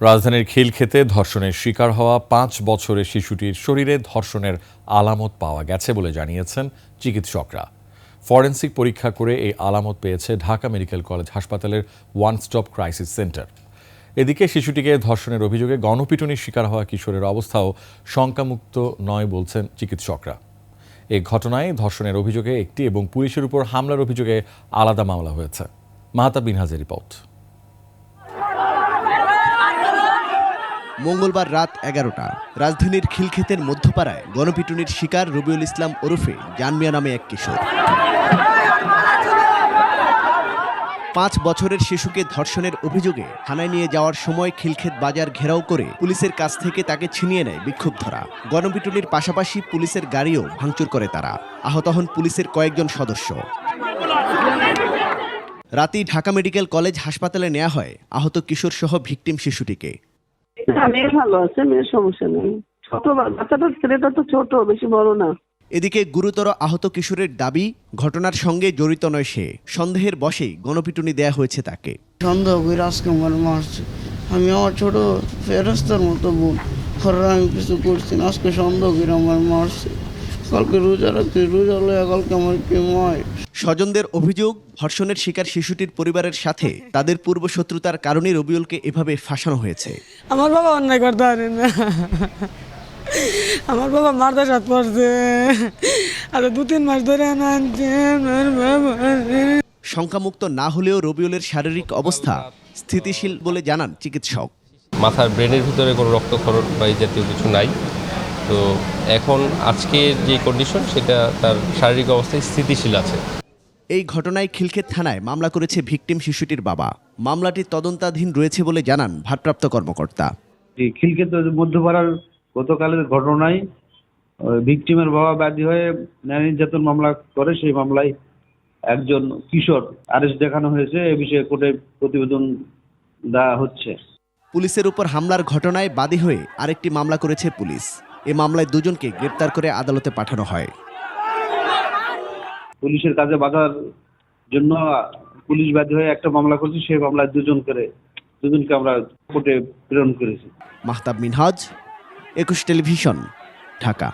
রাজধানীর খিলক্ষেতে ধর্ষণের শিকার হওয়া পাঁচ বছরের শিশুটির শরীরে ধর্ষণের আলামত পাওয়া গেছে বলে জানিয়েছেন চিকিৎসকরা। ফরেন্সিক পরীক্ষা করে এই আলামত পেয়েছে ঢাকা মেডিকেল কলেজ হাসপাতালের ওয়ান স্টপ ক্রাইসিস সেন্টার। এদিকে শিশুটিকে ধর্ষণের অভিযোগে গণপিটুনির শিকার হওয়া কিশোরের অবস্থাও শঙ্কামুক্ত নয় বলছেন চিকিৎসকরা। এই ঘটনায় ধর্ষণের অভিযোগে একটি এবং পুলিশের উপর হামলার অভিযোগে আলাদা মামলা হয়েছে। মাহাতা বিনহাজের রিপোর্ট। মঙ্গলবার রাত এগারোটা, রাজধানীর খিলক্ষেতের মধ্যপাড়ায় গণপিটুনির শিকার রবিউল ইসলাম ওরফে জানমিয়া নামে এক কিশোর। পাঁচ বছরের শিশুকে ধর্ষণের অভিযোগে থানায় নিয়ে যাওয়ার সময় খিলক্ষেত বাজার ঘেরাও করে পুলিশের কাছ থেকে তাকে ছিনিয়ে নেয় বিক্ষুব্ধরা। গণপিটুনির পাশাপাশি পুলিশের গাড়িও ভাঙচুর করে তারা। আহত হন পুলিশের কয়েকজন সদস্য। রাতেই ঢাকা মেডিকেল কলেজ হাসপাতালে নেওয়া হয় আহত কিশোর সহ ভিকটিম শিশুটিকে। না মেয়ে ভালো আছে মেয়ের সমস্যা নেই। ছোট বাচ্চাটা ছেলেটা তো ছোট বেশি বড় না। এদিকে গুরুতর আহত কিশোরের দাবি ঘটনার সঙ্গে জড়িত নয় সে। সন্দেহের বশেই গণপিটুনি দেয়া হয়েছে তাকে। সন্দেহ করে আজকে আমার মারছে আমি আমার ছোট ফেরস্তার মতো বোন। ঘরের আমি কিছু করছি না। আজকে সন্দেহ করে আমার মারছে কালকে রোজা রাখছি রোজা লয়া কালকে আমার কি মায়। স্বজনদের অভিযোগ ধর্ষণের শিকার শিশুটির পরিবারের সাথে তাদের পূর্ব শত্রুতার কারণে রবিউলকে এভাবে ফাঁসানো হয়েছে। আমার বাবা অন্যায় করতে পারে না। আমার বাবা মারতে সাত পড়ছে আর দু তিন মাস ধরে আনছে আমার বাবা শঙ্কামুক্ত না হলেও রবিউলের শারীরিক অবস্থা স্থিতিশীল বলে জানান চিকিৎসক। মাথার ব্রেনের ভিতরে কোনো রক্তক্ষরণ বা এই জাতীয় কিছু নাই। তো এখন আজকের যে কন্ডিশন সেটা তার শারীরিক অবস্থায় স্থিতিশীল আছে। এই ঘটনায় খিলক্ষেত থানায় মামলা করেছে ভিকটিম শিশুটির বাবা। মামলাটি তদন্তাধীন রয়েছে বলে জানান ভারপ্রাপ্ত কর্মকর্তা। খিলক্ষেত মধ্যপাড়ার গতকালের ঘটনায় ভিকটিমের বাবা বাদী হয়ে ন্যায় নির্যাতন মামলা করে সেই মামলায় একজন কিশোর আরেস্ট দেখানো হয়েছে এ বিষয়ে কোর্টে প্রতিবেদন দেওয়া হচ্ছে। পুলিশের উপর হামলার ঘটনায় বাদী হয়ে আরেকটি মামলা করেছে পুলিশ। এ মামলায় দুজনকে গ্রেপ্তার করে আদালতে পাঠানো হয়। পুলিশের কাজে বাধার জন্য পুলিশ বাদী হয়ে একটা মামলা করছে, সেই মামলায় দুজন করে, দুজনকে আমরা কোর্টে প্রেরণ করেছি। মাহতাব মিনহাজ, একুশ টেলিভিশন, ঢাকা।